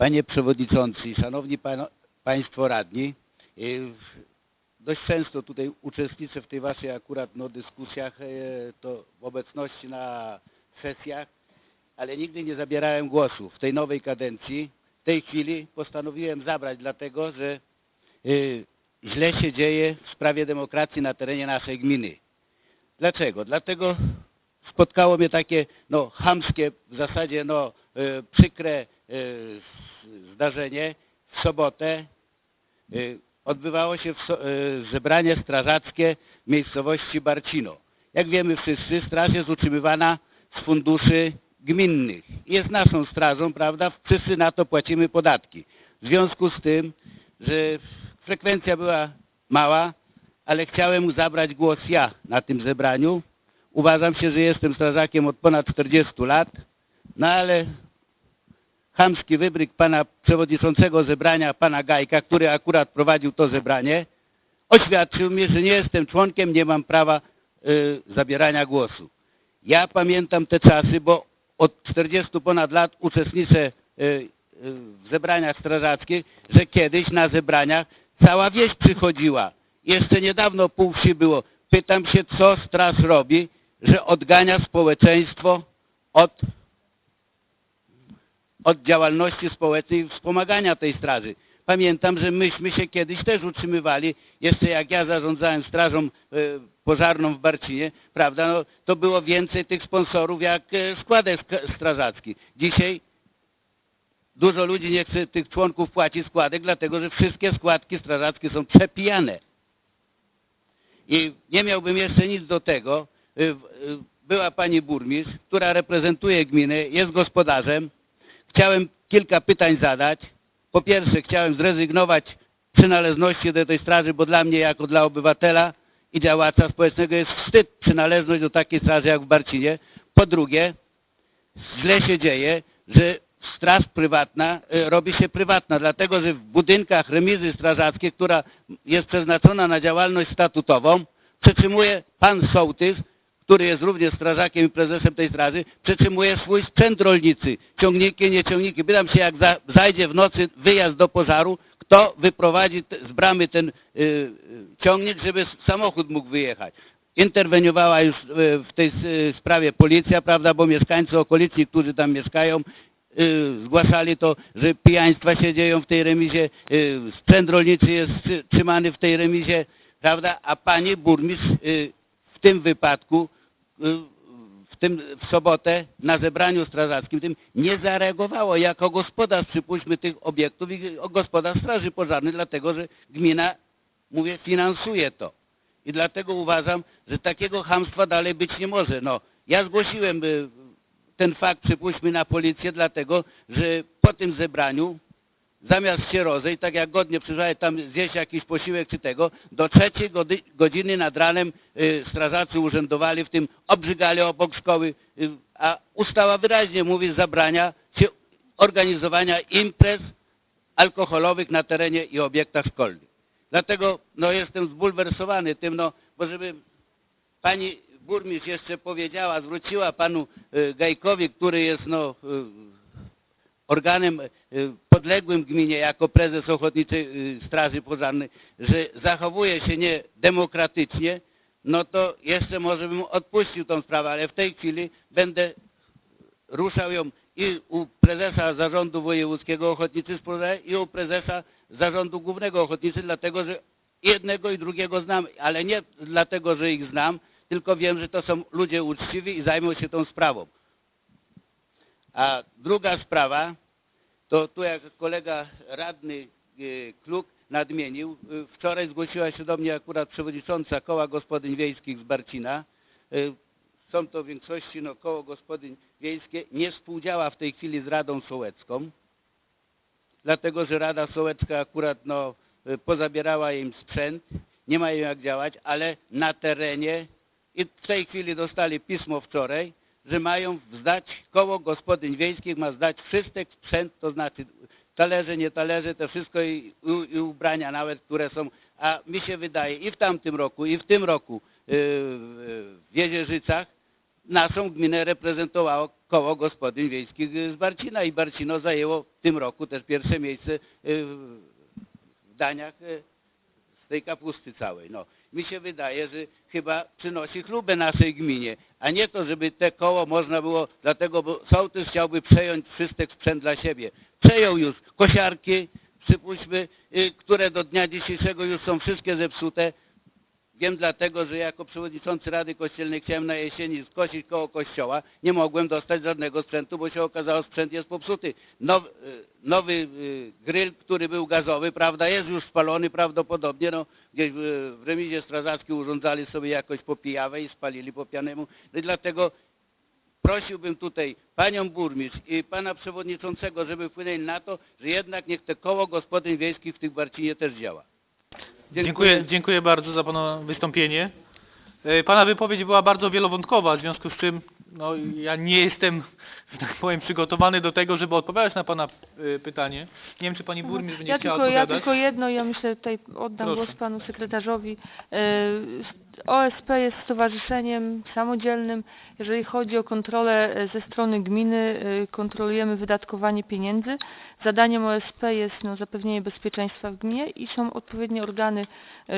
Panie Przewodniczący, Szanowni Państwo Radni, y, dość często tutaj uczestniczę w tej Waszej akurat no, dyskusjach, y, to w obecności na sesjach, ale nigdy nie zabierałem głosu. W tej nowej kadencji, w tej chwili postanowiłem zabrać, dlatego że y, źle się dzieje w sprawie demokracji na terenie naszej gminy. Dlaczego? Dlatego spotkało mnie takie no, chamskie, w zasadzie no, przykre zdarzenie. W sobotę y, odbywało się y, zebranie strażackie w miejscowości Barcino. Jak wiemy wszyscy, straż jest utrzymywana z funduszy gminnych. Jest naszą strażą, prawda? Wszyscy na to płacimy podatki. W związku z tym, że frekwencja była mała, ale chciałem zabrać głos ja na tym zebraniu. Uważam się, że jestem strażakiem od ponad 40 lat, no ale chamski wybryk pana przewodniczącego zebrania, pana Gajka, który akurat prowadził to zebranie, oświadczył mi, że nie jestem członkiem, nie mam prawa y, zabierania głosu. Ja pamiętam te czasy, bo od 40 ponad lat uczestniczę y, y, w zebraniach strażackich, że kiedyś na zebraniach cała wieś przychodziła. Jeszcze niedawno pół wsi było. Pytam się, co straż robi, że odgania społeczeństwo od, od działalności społecznej wspomagania tej straży. Pamiętam, że myśmy się kiedyś też utrzymywali, jeszcze jak ja zarządzałem strażą e, pożarną w Barcinie, prawda, no, to było więcej tych sponsorów jak e, składek sk- strażackich. Dzisiaj dużo ludzi nie chce tych członków płacić składek, dlatego że wszystkie składki strażackie są przepijane. I nie miałbym jeszcze nic do tego. Y, Była pani burmistrz, która reprezentuje gminę, jest gospodarzem. Chciałem kilka pytań zadać. Po pierwsze, chciałem zrezygnować przynależności do tej straży, bo dla mnie, jako dla obywatela i działacza społecznego, jest wstyd przynależność do takiej straży jak w Barcinie. Po drugie, źle się dzieje, że straż prywatna y, robi się prywatna, dlatego że w budynkach remizy strażackiej, która jest przeznaczona na działalność statutową, przetrzymuje pan sołtys, który jest również strażakiem i prezesem tej straży, przetrzymuje swój sprzęt rolnicy, ciągniki, nie ciągniki. Pytam się, jak za, zajdzie w nocy wyjazd do pożaru, kto wyprowadzi z bramy ten y, y, ciągnik, żeby samochód mógł wyjechać. Interweniowała już y, w tej y, sprawie policja, prawda, bo mieszkańcy okolicy, którzy tam mieszkają, zgłaszali to, że pijaństwa się dzieją w tej remizie, sprzęt rolniczy jest trzy- trzymany w tej remizie, prawda, a pani burmistrz w tym wypadku, w, tym, w sobotę na zebraniu strażackim tym nie zareagowało jako gospodarz, przypuśćmy, tych obiektów i gospodarz straży pożarnej, dlatego że gmina, mówię, finansuje to. I dlatego uważam, że takiego hamstwa dalej być nie może. No, ja zgłosiłem y, ten fakt, przypuśćmy, na policję, dlatego, że po tym zebraniu, zamiast się rozejść, tak jak godnie przyjrzałem tam zjeść jakiś posiłek czy tego, do trzeciej godziny nad ranem y, strażacy urzędowali, w tym obrzygali obok szkoły, y, a ustawa wyraźnie mówi, zabrania się organizowania imprez alkoholowych na terenie i obiektach szkolnych. Dlatego no, jestem zbulwersowany tym, no, bo żeby pani burmistrz jeszcze powiedziała, zwróciła panu y, Gajkowi, który jest no, organem y, podległym gminie jako prezes Ochotniczej Straży Pożarnej, że zachowuje się niedemokratycznie, no to jeszcze może bym odpuścił tą sprawę, ale w tej chwili będę ruszał ją i u prezesa Zarządu Wojewódzkiego Ochotniczych Pożarnych i u prezesa Zarządu Głównego Ochotniczych, dlatego że jednego i drugiego znam, ale nie dlatego, że ich znam, tylko wiem, że to są ludzie uczciwi i zajmą się tą sprawą. A druga sprawa, to tu jak kolega radny e, Kluk nadmienił, e, wczoraj zgłosiła się do mnie akurat przewodnicząca Koła Gospodyń Wiejskich z Barcina. E, Są to w większości no, koło gospodyń wiejskie, nie współdziała w tej chwili z Radą Sołecką, dlatego że Rada Sołecka akurat no, pozabierała im sprzęt, nie mają jak działać, ale na terenie i w tej chwili dostali pismo wczoraj, że mają zdać, koło gospodyń wiejskich ma zdać wszystek sprzęt, to znaczy talerze, nie talerze, to wszystko i, i, i ubrania nawet, które są, a mi się wydaje i w tamtym roku, i w tym roku yy, w Jezierzycach naszą gminę reprezentowało koło gospodyń wiejskich z Barcina i Barcino zajęło w tym roku też pierwsze miejsce y, w daniach y, tej kapusty całej. No, mi się wydaje, że chyba przynosi chlubę naszej gminie, a nie to, żeby te koło można było, dlatego bo sołtys chciałby przejąć wszystek sprzęt dla siebie. Przejął już kosiarki, przypuśćmy, y, które do dnia dzisiejszego już są wszystkie zepsute. Wiem dlatego, że jako przewodniczący Rady Kościelnej chciałem na jesieni skosić koło kościoła. Nie mogłem dostać żadnego sprzętu, bo się okazało, sprzęt jest popsuty. Nowy, y, nowy y, grill, który był gazowy, prawda, jest już spalony prawdopodobnie. No, gdzieś w, remizie strażackiej urządzali sobie jakoś po pijawę i spalili po pianemu. No i dlatego prosiłbym tutaj panią burmistrz i pana przewodniczącego, żeby wpłynęli na to, że jednak niech te koło gospodyń wiejskich w tych Barcinie też działa. Dziękuję, dziękuję bardzo za Pana wystąpienie. E, Pana wypowiedź była bardzo wielowątkowa, w związku z czym no, ja nie jestem, że tak powiem, przygotowany do tego, żeby odpowiadać na Pana e, pytanie. Nie wiem, czy Pani burmistrz będzie Ja chciała tylko, ja odpowiadać. tylko jedno, ja myślę tutaj oddam Proszę. głos panu sekretarzowi. E, OSP jest stowarzyszeniem samodzielnym. Jeżeli chodzi o kontrolę e, ze strony gminy, kontrolujemy wydatkowanie pieniędzy. Zadaniem OSP jest no, zapewnienie bezpieczeństwa w gminie i są odpowiednie organy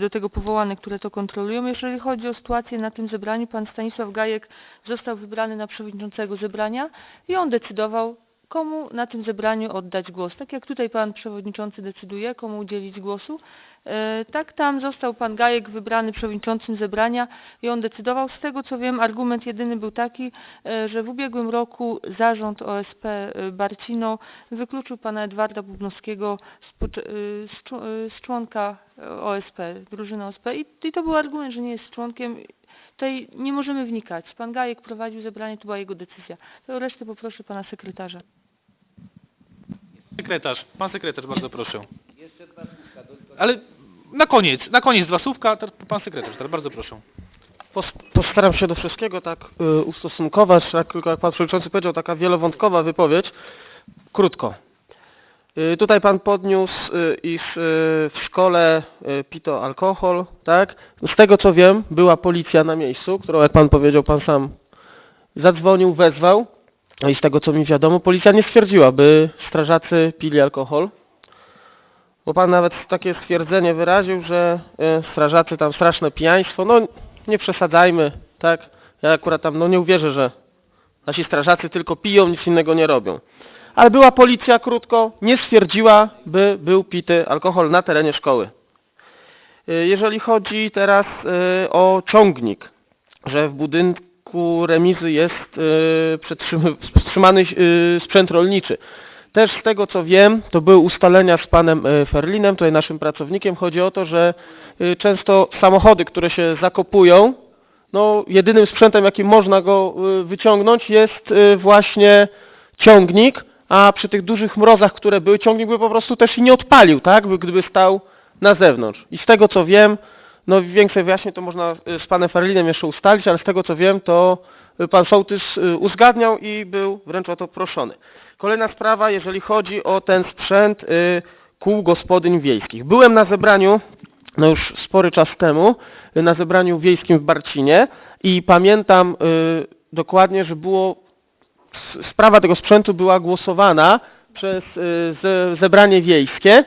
do tego powołane, które to kontrolują. Jeżeli chodzi o sytuację na tym zebraniu, pan Stanisław Gajek został wybrany na przewodniczącego zebrania i on decydował, komu na tym zebraniu oddać głos. Tak jak tutaj pan przewodniczący decyduje, komu udzielić głosu, e, tak tam został pan Gajek wybrany przewodniczącym zebrania i on decydował. Z tego co wiem, argument jedyny był taki, e, że w ubiegłym roku zarząd OSP e, Barcino wykluczył pana Edwarda Bubnowskiego z, członka OSP, drużyny OSP i to był argument, że nie jest członkiem. Tutaj nie możemy wnikać. Pan Gajek prowadził zebranie, to była jego decyzja. To resztę poproszę pana sekretarza. Sekretarz, Pan sekretarz, bardzo proszę. Ale na koniec, na koniec dwa słówka, teraz Pan sekretarz, teraz bardzo proszę. Pos- Postaram się do wszystkiego tak y, ustosunkować, jak, jak Pan Przewodniczący powiedział, taka wielowątkowa wypowiedź. Krótko. Y, tutaj Pan podniósł, y, iż y, w szkole pito alkohol, tak? Z tego co wiem, była policja na miejscu, którą, jak Pan powiedział, Pan sam zadzwonił, wezwał. I z tego co mi wiadomo, policja nie stwierdziła, by strażacy pili alkohol. Bo Pan nawet takie stwierdzenie wyraził, że strażacy tam straszne pijaństwo. No nie przesadzajmy, tak? Ja akurat tam no nie uwierzę, że nasi strażacy tylko piją, nic innego nie robią. Ale była policja krótko, nie stwierdziła, by był pity alkohol na terenie szkoły. Y, Jeżeli chodzi teraz y, o ciągnik, że w budynku remizy jest y, wstrzymany sprzęt rolniczy. Też z tego co wiem, to były ustalenia z panem Ferlinem, tutaj naszym pracownikiem. Chodzi o to, że często samochody, które się zakopują, no jedynym sprzętem, jakim można go wyciągnąć jest właśnie ciągnik, a przy tych dużych mrozach, które były, ciągnik by po prostu też i nie odpalił, tak, by, gdyby stał na zewnątrz. I z tego co wiem, no większe wyjaśnienie to można y, z panem Ferlinem jeszcze ustalić, ale z tego co wiem, to y, pan sołtys y, uzgadniał i był wręcz o to proszony. Kolejna sprawa, jeżeli chodzi o ten sprzęt kół gospodyń wiejskich. Byłem na zebraniu, no już spory czas temu, na zebraniu wiejskim w Barcinie i pamiętam dokładnie, że było sprawa tego sprzętu była głosowana przez y, ze, zebranie wiejskie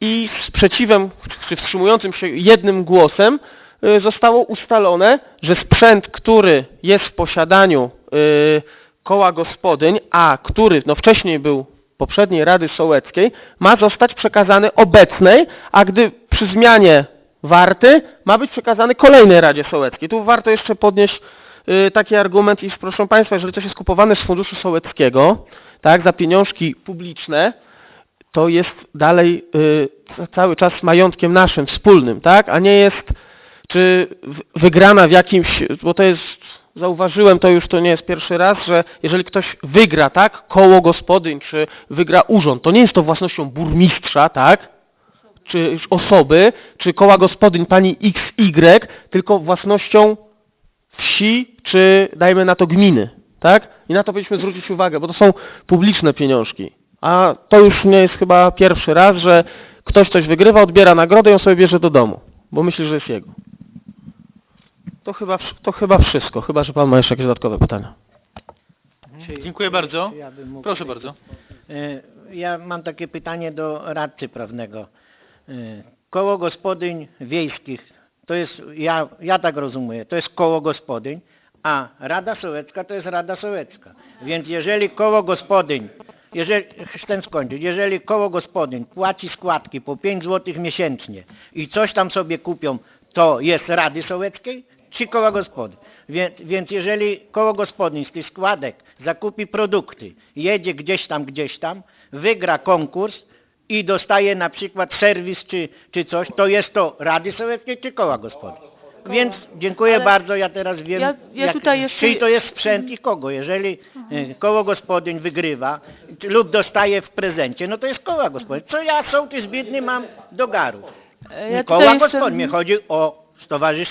i sprzeciwem, czy wstrzymującym się jednym głosem y, zostało ustalone, że sprzęt, który jest w posiadaniu y, koła gospodyń, a który no, wcześniej był poprzedniej Rady Sołeckiej, ma zostać przekazany obecnej, a gdy przy zmianie warty ma być przekazany kolejnej Radzie Sołeckiej. Tu warto jeszcze podnieść taki argument, iż proszę Państwa, jeżeli coś jest kupowane z funduszu sołeckiego, tak, za pieniążki publiczne, to jest dalej y, ca- cały czas majątkiem naszym, wspólnym, tak, a nie jest czy wygrana w jakimś, bo to jest, zauważyłem to już, to nie jest pierwszy raz, że jeżeli ktoś wygra, tak, koło gospodyń, czy wygra urząd, to nie jest to własnością burmistrza, tak, czy osoby, czy koła gospodyń pani XY, tylko własnością wsi, czy dajmy na to gminy, tak? I na to powinniśmy zwrócić uwagę, bo to są publiczne pieniążki. A to już nie jest chyba pierwszy raz, że ktoś coś wygrywa, odbiera nagrodę i on sobie bierze do domu, bo myśli, że jest jego. To chyba, to chyba wszystko, chyba że pan ma jeszcze jakieś dodatkowe pytania. Dziękuję bardzo. Ja mógł Proszę bardzo. E, Ja mam takie pytanie do radcy prawnego. E, Koło gospodyń wiejskich, to jest, ja, ja tak rozumiem, to jest koło gospodyń, a Rada Sołecka to jest Rada Sołecka. Więc jeżeli koło gospodyń, jeżeli, chcę skończyć, jeżeli koło gospodyń płaci składki po 5 zł miesięcznie i coś tam sobie kupią, to jest Rady Sołeckiej czy koła gospodyń? Więc, więc jeżeli koło gospodyń z tych składek zakupi produkty, jedzie gdzieś tam, gdzieś tam, wygra konkurs i dostaje na przykład serwis czy, czy coś, to jest to Rady Sołeckiej czy koła gospodyń? Więc dziękuję Ale bardzo, ja teraz wiem, ja- ja tutaj jeszcze- czyj to jest sprzęt i kogo. Jeżeli e, koło gospodyń wygrywa lub dostaje w prezencie, no to jest koła gospodyń. Co ja, sołtys biedny, mam do garu? E, Ja Koła jeszcze- gospodyń, mnie chodzi o stowarzyszenie.